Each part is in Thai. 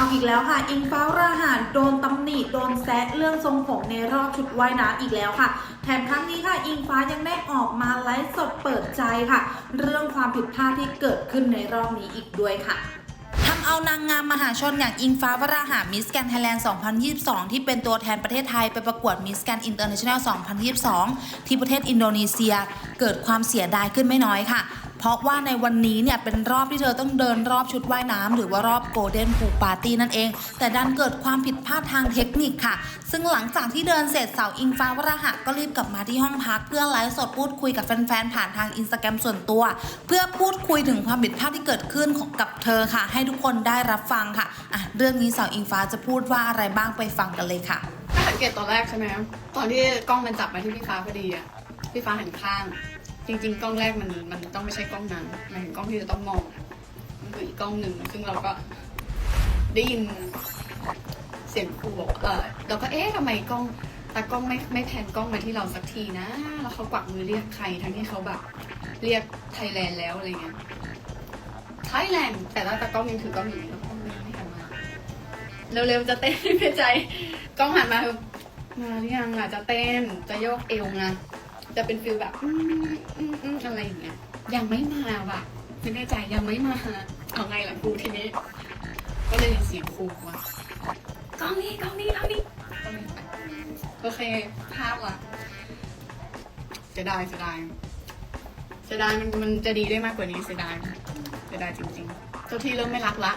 เอาอีกแล้วค่ะ อิงฟ้าราหารโดนตำหนิโดนแซะเรื่องทรงผมในรอบชุดว่ายน้ำอีกแล้วค่ะ แถมครั้งนี้ค่ะ อิงฟ้ายังได้ออกมาไลฟ์สดเปิดใจค่ะ เรื่องความผิดพลาดที่เกิดขึ้นในรอบนี้อีกด้วยค่ะทำเอานางงามมหาชนอย่างอิงฟ้าวราหามิสแกนไทยแลนด์ 2022 ที่เป็นตัวแทนประเทศไทยไปประกวดมิสแกนอินเตอร์เนชั่นแนล 2022 ที่ประเทศอินโดนีเซีย เกิดความเสียดายขึ้นไม่น้อยค่ะ เพราะว่าในวันนี้เนี่ยเป็นรอบที่เธอต้องเดินรอบชุดว่ายน้ำหรือว่ารอบโกลเด้นพูปาร์ตี้นั่นเอง แต่ดันเกิดความผิดพลาดทางเทคนิคค่ะ ซึ่งหลังจากที่เดินเสร็จสาวอิงฟ้าวราหะก็รีบกลับมาที่ห้องพัก เพื่อไลฟ์สดพูดคุยกับแฟนๆผ่านทางอินสตาแกรมส่วนตัว เพื่อพูดคุยถึงความผิดพลาดที่เกิดขึ้นของกับเธอค่ะ ให้ทุกคนได้รับฟังค่ะอะเรื่องนี้สาวอิงฟ้าจะพูดว่าอะไรบ้างไปฟังกันเลยค่ะสังเกตตอนแรกใช่ไหมตอนที่กล้องมันจับมาที่พี่ฟ้าพอดีอะพี่ฟ้าหันข้าง จริง ๆ กล้องแรกมันมันต้องไม่ใช่กล้องนั้นมันเป็นกล้องที่จะต้องมองอะมันคืออีกกล้องหนึ่งซึ่งเราก็ได้ยินเสียงครูบอกเออเราก็เอ๊ะทำไมกล้องตากล้องไม่ไม่แพนกล้องมาที่เราสักทีนะ แล้วเขากวักมือเรียกใครทั้งที่เขาแบบเรียกไทยแลนด์แล้วอะไรเงี้ยไทยแลนด์แต่ว่าตากล้องยังถือกล้องอยู่แล้วกล้องไม่หันมาเร็วๆจะเต้นในใจ กล้องหันมามาหรือยังอะจะเต้นจะโยกเอวไง จะเป็นฟิลแบบอืมอืมอืมอะไรอย่างเงี้ยยังไม่มาว่ะไม่แน่ใจยังไม่มาเอาไงล่ะครูทีนี้ ก็เลยยินเสียงครูว่ากล้องนี้กล้องนี้กล้องนี้กล้องนี้ไปโอเคภาพละเสียดายเสียดายเสียดายมันมันจะดีได้มากกว่านี้เสียดายเสียดายจริงๆเจ้าที่เริ่มไม่รักละ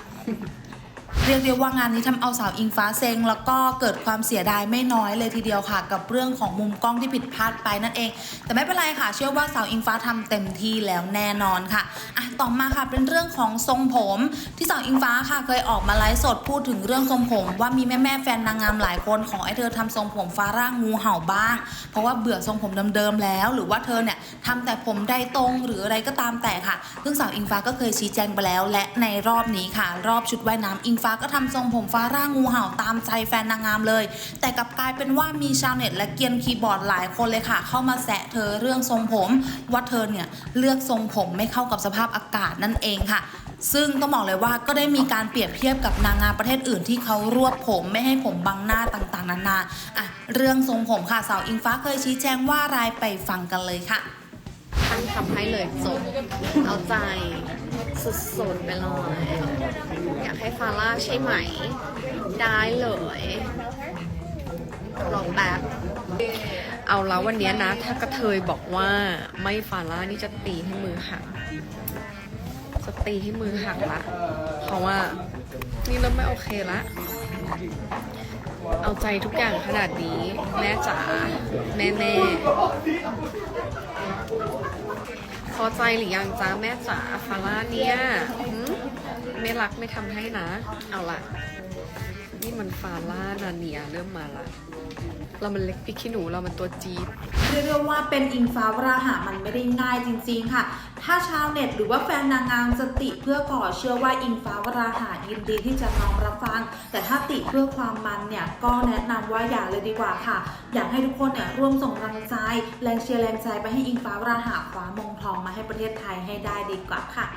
เรียกได้ว่างานนี้ทำเอาสาวอิงฟ้าเซ็งแล้วก็เกิดความเสียดายไม่น้อยเลยทีเดียวค่ะ กับเรื่องของมุมกล้องที่ผิดพลาดไปนั่นเอง แต่ไม่เป็นไรค่ะ เชื่อว่าสาวอิงฟ้าทำเต็มที่แล้วแน่นอนค่ะอะต่อมาค่ะเป็นเรื่องของทรงผม ที่สาวอิงฟ้าค่ะเคยออกมาไลฟ์สดพูดถึงเรื่องทรงผม ว่ามีแม่แม่แฟนนางงามหลายคนขอให้เธอทำทรงผมฟาร่างงูเห่าบ้าง เพราะว่าเบื่อทรงผมเดิมๆแล้ว หรือว่าเธอเนี่ยทำแต่ผมได้ตรงหรืออะไรก็ตามแต่ค่ะซึ่งสาวอิงฟ้าก็เคยชี้แจงไปแล้ว และในรอบนี้ค่ะ รอบชุดว่ายน้ำอิงฟ้าก็ทำทรงผมฟ้าร่างงูเห่าตามใจแฟนนางงามเลย แต่กลับกลายเป็นว่ามีชาวเน็ตและเกียนคีย์บอร์ดหลายคนเลยค่ะ เข้ามาแซะเธอเรื่องทรงผม ว่าเธอเนี่ยเลือกทรงผมไม่เข้ากับสภาพอากาศนั่นเองค่ะซึ่งต้องบอกเลยว่าก็ได้มีการเปรียบเทียบกับนางงามประเทศอื่นที่เขารวบผมไม่ให้ผมบังหน้าต่างๆ นานาอะเรื่องทรงผมค่ะสาวอิงฟ้าเคยชี้แจงว่ารายไปฟังกันเลยค่ะท่านทำให้เลยจบเอาใจ สุดๆไปเลย อยากให้ฟาร่าใช่ไหม ได้เลยรองแป๊บเอาแล้ววันนี้นะ ถ้ากระเทยบอกว่าไม่ฟาร่านี่จะตีให้มือหักจะตีให้มือหักละ เพราะว่านี่เริ่มไม่โอเคละ เอาใจทุกอย่างขนาดนี้ แม่จ๋าแม่แม่ อใจหรือยังจ้าแม่จ๋าฟาร่าเนี่ยไม่รักไม่ทำให้นะ เอาละ มันฟาร่านาเนียเริ่มมาละ เรามันเล็กปิกขี้หนูเรามันตัวจี๊ดเรียกได้ว่าเป็นอิงฟ้าวราหะมันไม่ได้ง่ายจริงๆค่ะ ถ้าชาวเน็ตหรือว่าแฟนนางงามจะติเพื่อก่อเชื่อว่าอิงฟ้าวราหะยินดีที่จะน้อมรับฟัง แต่ถ้าติเพื่อความมันเนี่ยก็แนะนำว่าอย่าเลยดีกว่าค่ะ อยากให้ทุกคนเนี่ยร่วมส่งกำลังใจ แรงเชียร์แรงใจไปให้อิงฟ้าวราหะคว้ามงทองมาให้ประเทศไทยให้ได้ดีกว่าค่ะ